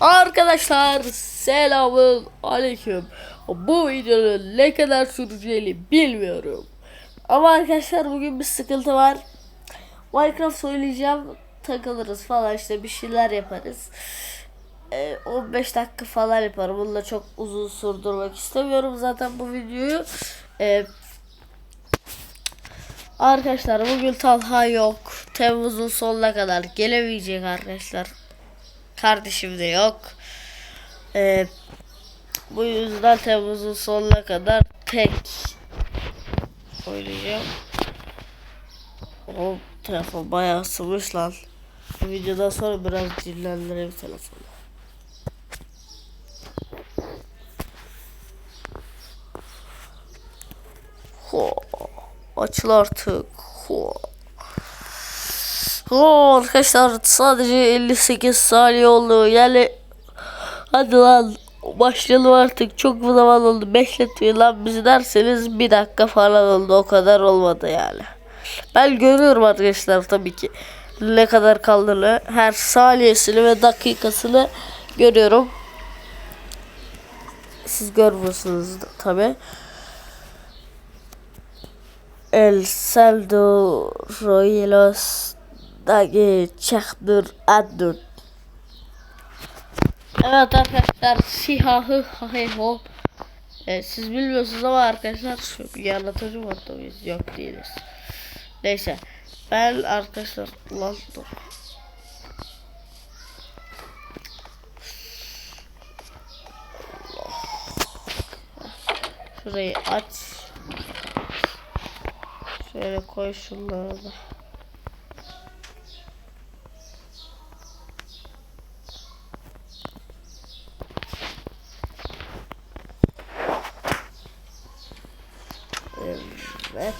Arkadaşlar selamun aleyküm. Bu videonun ne kadar süreceğini bilmiyorum. Ama arkadaşlar bugün bir sıkıntı var. Minecraft oynayacağım takılırız falan işte bir şeyler yaparız. Ee, 15 dakika falan yaparım. Bunu da çok uzun sürdürmek istemiyorum zaten bu videoyu. Ee, Arkadaşlar bugün Talha yok. Temmuz'un sonuna kadar gelemeyecek arkadaşlar. Kardeşim de yok. Ee, bu yüzden Temmuz'un sonuna kadar tek oynayacağım. O telefon bayağı ısınmış lan. Bu videodan sonra biraz dinlendireyim telefonu. Ho. Açıl artık. Ho. Oo, arkadaşlar sadece 58 saniye oldu. Yani hadi lan başlayalım artık. Çok bu zaman oldu. Bekletmeyin lan bizi derseniz bir dakika falan oldu. O kadar olmadı yani. Ben görüyorum arkadaşlar tabii ki ne kadar kaldığını. Her saniyesini ve dakikasını görüyorum. Siz görmüyorsunuz tabii. El Saldo y los Dagi Çakdır Addur. Evet arkadaşlar sihahı haheho. Evet, siz bilmiyorsunuz ama arkadaşlar şu bir anlatıcı hatta biz yok değiliz. Neyse ben arkadaşlar lan dur. Şurayı aç. Şöyle koy şunları da. Evet.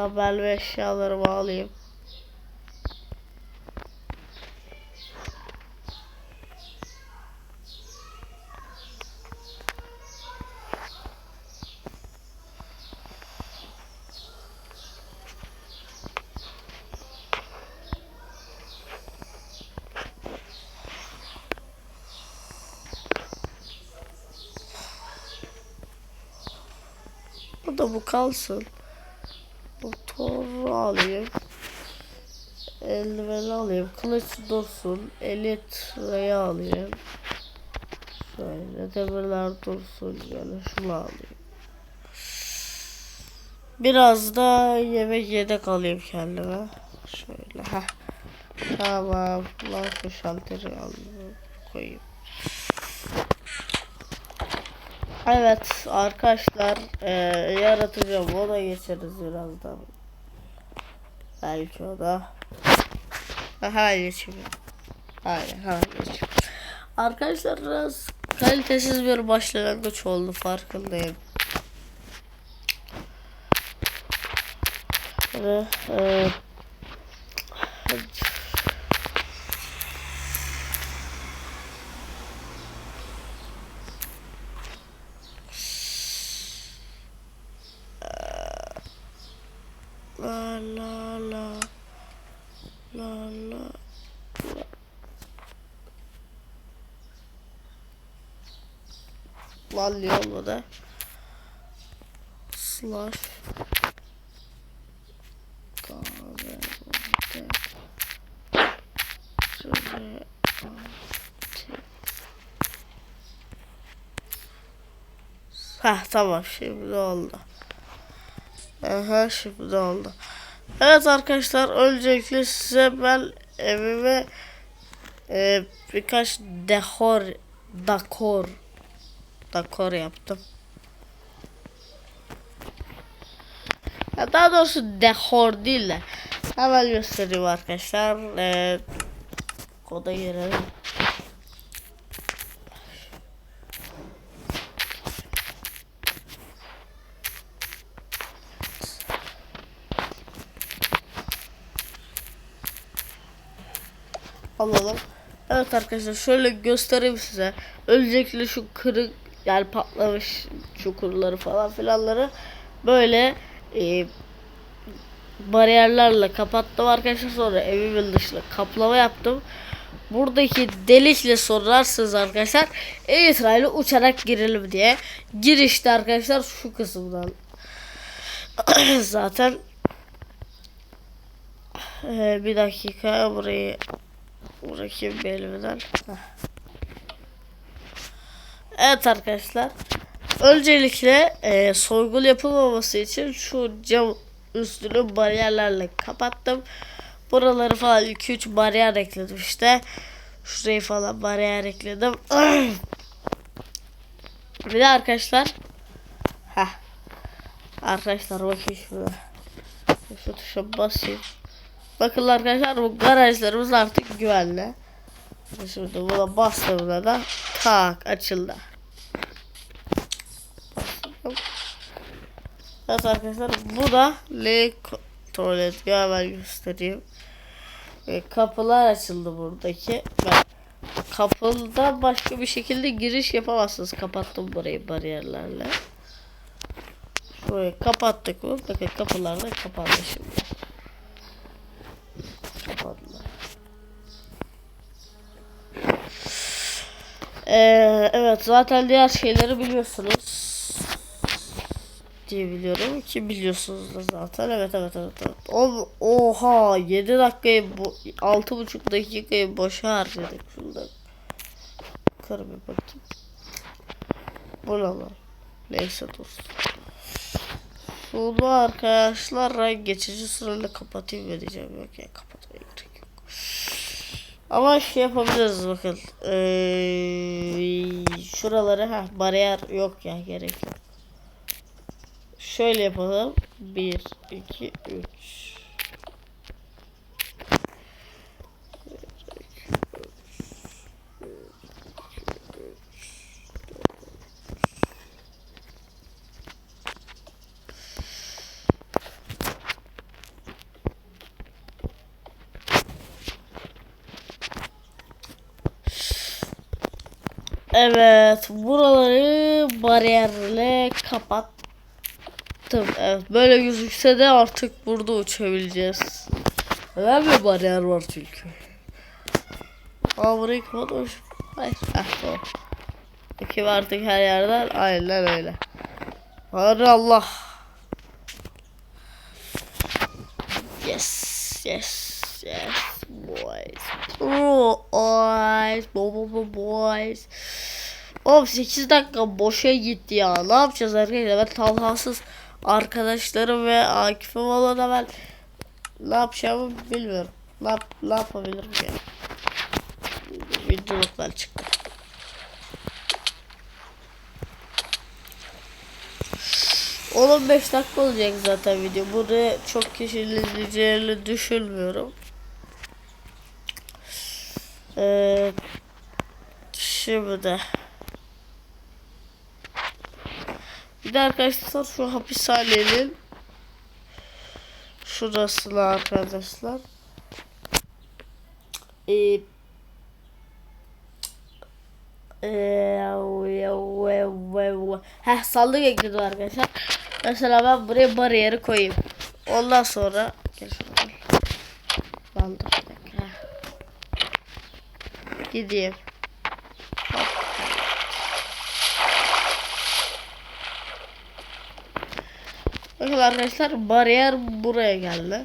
Haber ve eşyalarımı alayım. Bu da bu kalsın. Alayım. Eldiveni alayım. Kılıç dursun. Elitra'yı alayım. Şöyle demirler dursun. Yani şunu alayım. Biraz da yemek yedek alayım kendime. Şöyle. Heh. Tamam. Lan şu şalteri alayım. Koyayım. Evet arkadaşlar e, yaratacağım ona geçeriz birazdan. Belki o da. Geçeyim. Aynen hemen geçeyim. Arkadaşlar biraz kalitesiz bir başlangıç oldu farkındayım. Ve, e, La la la la la la. Diyor olmadı. Slash kahve Şöyle Heh tamam şimdi oldu. Aha şimdi oldu. Evet arkadaşlar öncelikle size ben evime e, birkaç dekor dekor dekor yaptım. Ya daha doğrusu dekor değil de hemen göstereyim arkadaşlar. E, koda girelim. alalım. Evet arkadaşlar şöyle göstereyim size. Öncelikle şu kırık yani patlamış çukurları falan filanları böyle e, bariyerlerle kapattım arkadaşlar sonra evimin dışına kaplama yaptım. buradaki delikle sorarsınız arkadaşlar. Elytra'yla uçarak girelim diye. Girişte arkadaşlar şu kısımdan. Zaten Ee, bir dakika burayı bırakayım belimden. Heh. Evet arkadaşlar. Öncelikle e, soygul yapılmaması için şu cam üstünü bariyerlerle kapattım. Buraları falan 2-3 bariyer ekledim işte. Şurayı falan bariyer ekledim. bir de arkadaşlar. Heh. Arkadaşlar bakın şurada. Şu tuşa basayım. Bakın arkadaşlar bu garajlarımız artık güvenli. Şimdi buna bastığımda da tak açıldı. Evet arkadaşlar bu da L tuvalet hemen göstereyim. E, kapılar açıldı buradaki. Ben kapıda başka bir şekilde giriş yapamazsınız. Kapattım burayı bariyerlerle. Şurayı kapattık mı? Bakın kapılar da kapandı şimdi. Kapandılar. Ee, evet zaten diğer şeyleri biliyorsunuz diye biliyorum ki biliyorsunuz da zaten. Evet evet evet, evet. O, oha 7 dakikayı bu 6,5 dakikayı boşa harcadık şunda. Kır bir bakayım. Bu ne lan? Neyse dostum. Şunu arkadaşlar geçici sırayla kapatayım mı diyeceğim yok ya kapatmaya gerek yok. Ama şey yapabiliriz bakın. Ee, şuraları ha bariyer yok ya gerek yok Şöyle yapalım. 1, 2, 3. Evet, buraları bariyerle Tabii evet. Böyle gözükse de artık burada uçabileceğiz. Neden bir bariyer var çünkü. Aa burayı kapatmış. Hayır. Heh tamam. Bakayım artık her yerden. Aynen öyle. Hadi Allah. Yes. Yes. Yes. Boys. Boys. Boys. Boys. Oğlum 8 dakika boşa gitti ya. Ne yapacağız arkadaşlar? Ben Talhasız arkadaşlarım ve Akif'im olana ben ne yapacağımı bilmiyorum. Ne, yap ne yapabilirim ya? Videoluklar çıktı. On 15 dakika olacak zaten video. Bunu çok kişinin izleyeceğini düşünmüyorum. Ee, şimdi Bir de arkadaşlar şu hapishanenin şurasına arkadaşlar. Ee, Heh sandık ekledim arkadaşlar. Mesela ben buraya bariyeri koyayım. Ondan sonra. Gideyim. Bakın arkadaşlar bariyer buraya geldi.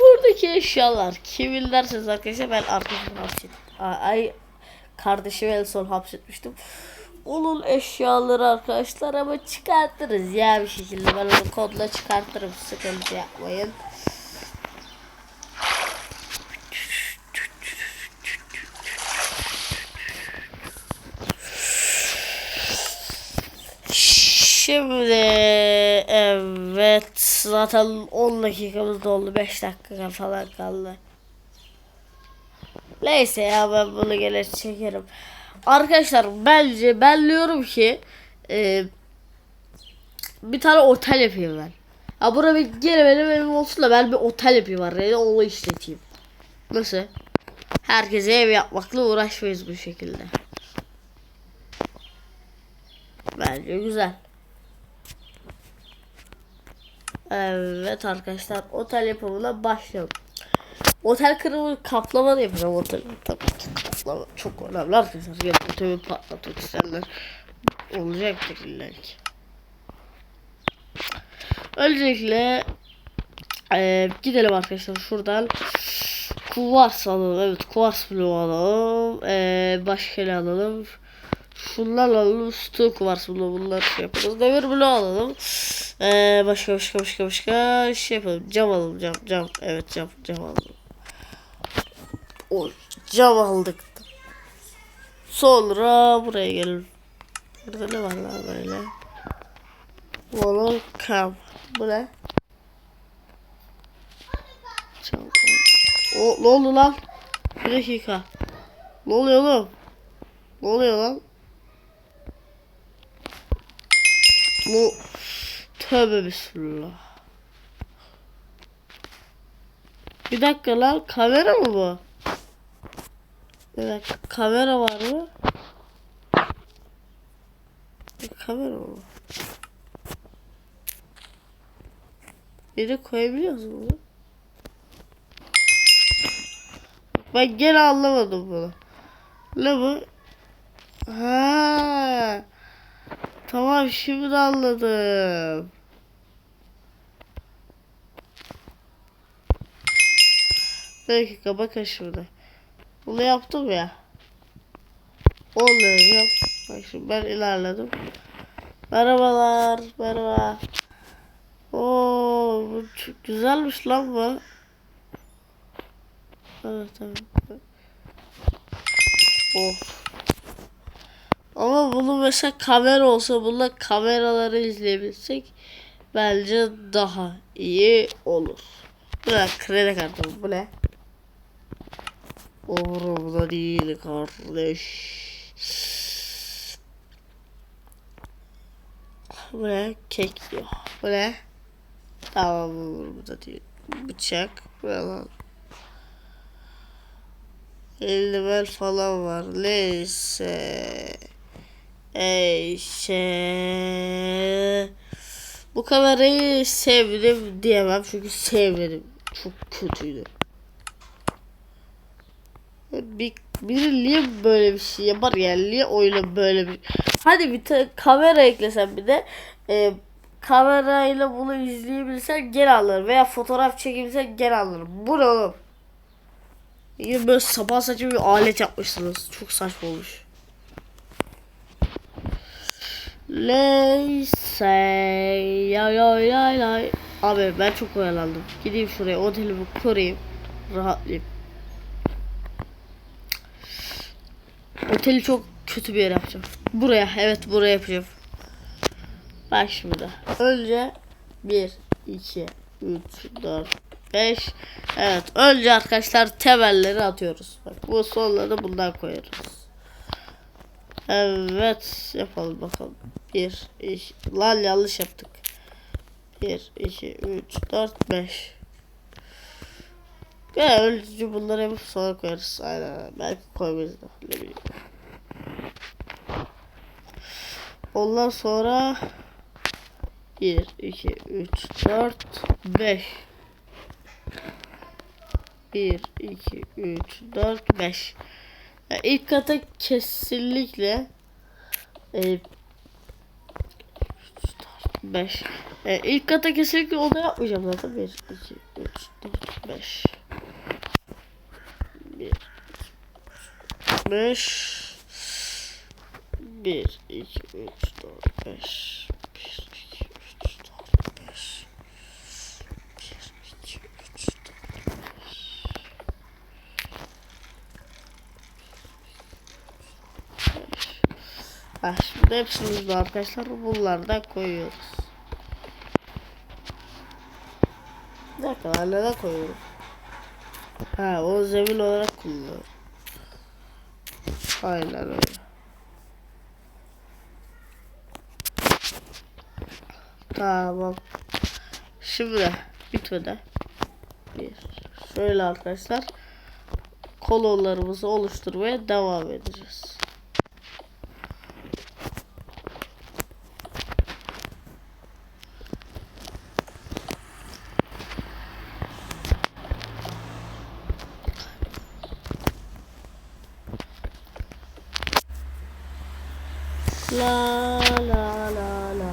Buradaki eşyalar kimin derseniz arkadaşlar ben arkadaşımı hapsettim. Ay kardeşimi en son hapsetmiştim. Onun eşyaları arkadaşlar ama çıkartırız ya bir şekilde ben onu kodla çıkartırım sıkıntı yapmayın. Şimdi evet zaten 10 dakikamız doldu 5 dakika falan kaldı. Neyse ya ben bunu gene çekerim. Arkadaşlar bence ben diyorum ki e, bir tane otel yapayım ben. Ya bura bir gene benim evim olsun da ben bir otel yapayım var. Yani onu işleteyim. Nasıl? Herkese ev yapmakla uğraşmayız bu şekilde. Bence güzel. Evet arkadaşlar otel yapımına başlayalım. Otel kırımı kaplama da yapacağım otel. Tabii ki kaplama çok önemli arkadaşlar. Ya oteli patlatmak isterler. Olacaktır illa ki. Öncelikle eee, gidelim arkadaşlar şuradan. Kuvars alalım. Evet kuvars bloğu alalım. Eee başka ne alalım? Şunlar alalım. Steel kuvars bloğu bunlar şey yaparız. Demir bloğu alalım. Eee başka başka başka başka şey yapalım. Cam alalım cam cam. Evet cam cam alalım. O cam aldık. Sonra buraya gelelim. Burada ne var lan böyle? Volum cam. Bu ne? Cam. O ne oldu lan? Bir dakika. Ne oluyor oğlum? Ne oluyor lan? Bu tövbe bismillah. Bir dakika lan kamera mı bu? Bir dakika kamera var mı? Bir kamera mı? de koyabiliyoruz bunu. Ben gene anlamadım bunu. Ne bu? Ha. Tamam şimdi anladım. Bir dakika bakın şurada. Bunu yaptım ya. Oluyor yap. Bak şimdi ben ilerledim. Merhabalar. Merhaba. Oo, bu çok güzelmiş lan bu. Evet evet. Of. Ama bunu mesela kamera olsa bununla kameraları izleyebilsek bence daha iyi olur. Bu ne? Kredi kartı bu ne? Umurumda değil kardeş. Bu ne? Kek diyor. Bu ne? Tamam umurumda değil. Bıçak. Bu ne lan? Eldiven falan var. Neyse. Neyse. Bu kamerayı sevdim diyemem çünkü sevmedim. Çok kötüydü. Bir, biri niye böyle bir şey yapar yani niye oyuna böyle bir Hadi bir ta- kamera eklesen bir de e, kamerayla bunu izleyebilsen gel alırım veya fotoğraf çekebilsen gel alırım. Bu ne oğlum? Yine böyle sabah saçma bir alet yapmışsınız. Çok saçma olmuş. Neyse ya ya ya ya. Abi ben çok oyalandım. Gideyim şuraya otelimi kurayım. Rahatlayayım. Oteli çok kötü bir yer yapacağım. Buraya evet buraya yapacağım. Bak şimdi. Önce 1, 2, 3, 4, 5. Evet önce arkadaşlar temelleri atıyoruz. Bak bu sonları bundan koyarız. Evet yapalım bakalım. 1, 2, lan yanlış yaptık. 1, 2, 3, 4, 5. Ya önce bunları yapıp sonra koyarız. Aynen belki koymayız da. Ne bileyim. Ondan sonra 1, 2, 3, 4, 5. 1, 2, 3, 4, 5. Ya ilk kata kesinlikle e, 5. E, ilk kata kesinlikle oda yapmayacağım zaten. 1, 2, 3, 4, 5. 1, 5. 1, 2, 3, 4, 5. 1, 2, 3, 4, 5. 1, 2, 3, 4, Ha, şimdi hepsini de arkadaşlar bunları da koyuyoruz. Bir dakika neden koyuyorum? Ha o zemin olarak kullanıyorum. Aynen öyle. Tamam. Şimdi bitmedi. Bir. Şöyle arkadaşlar. Kolonlarımızı oluşturmaya devam edeceğiz. La la la la.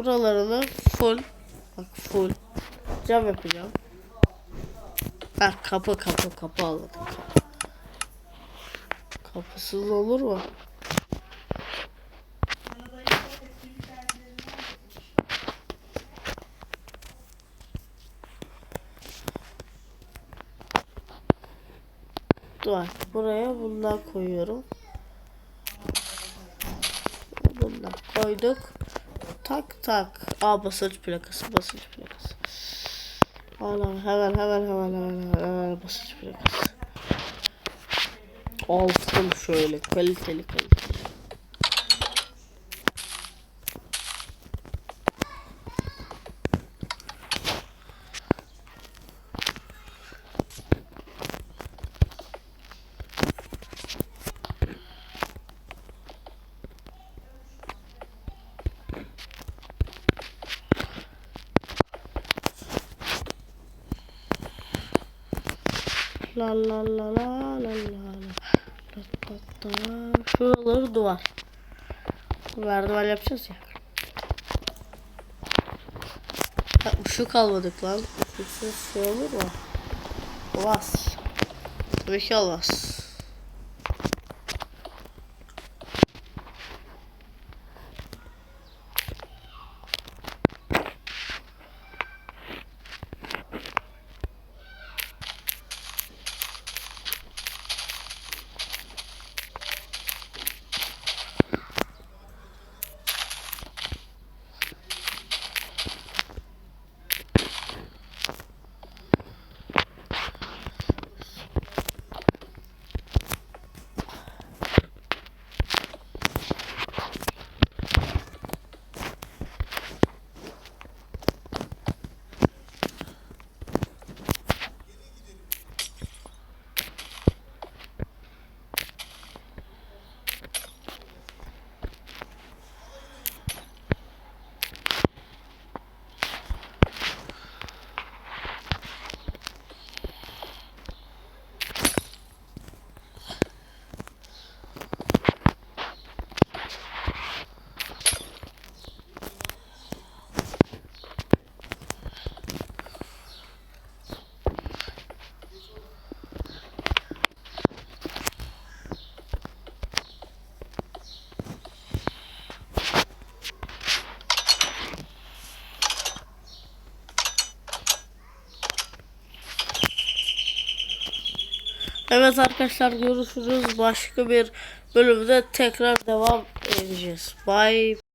Buralarını full bak full cam yapacağım. Bak kapı kapı kapı aldım. Kapı. Kapısız olur mu? Dur buraya bundan koyuyorum. Bundan koyduk. Tak tak. Aa basınç plakası basınç plakası. Hemen hemen hemen hemen hemen, hemen basınç plakası. Altın şöyle kaliteli kaliteli. La la la la la la la. La, la, la. Şuraları duvar. Merdiven yapacağız ya. Ha, ışık almadık lan. Işıksız şey olur mu? Olmaz. Tabii ki olmaz. Evet arkadaşlar görüşürüz. Başka bir bölümde tekrar devam edeceğiz. Bye.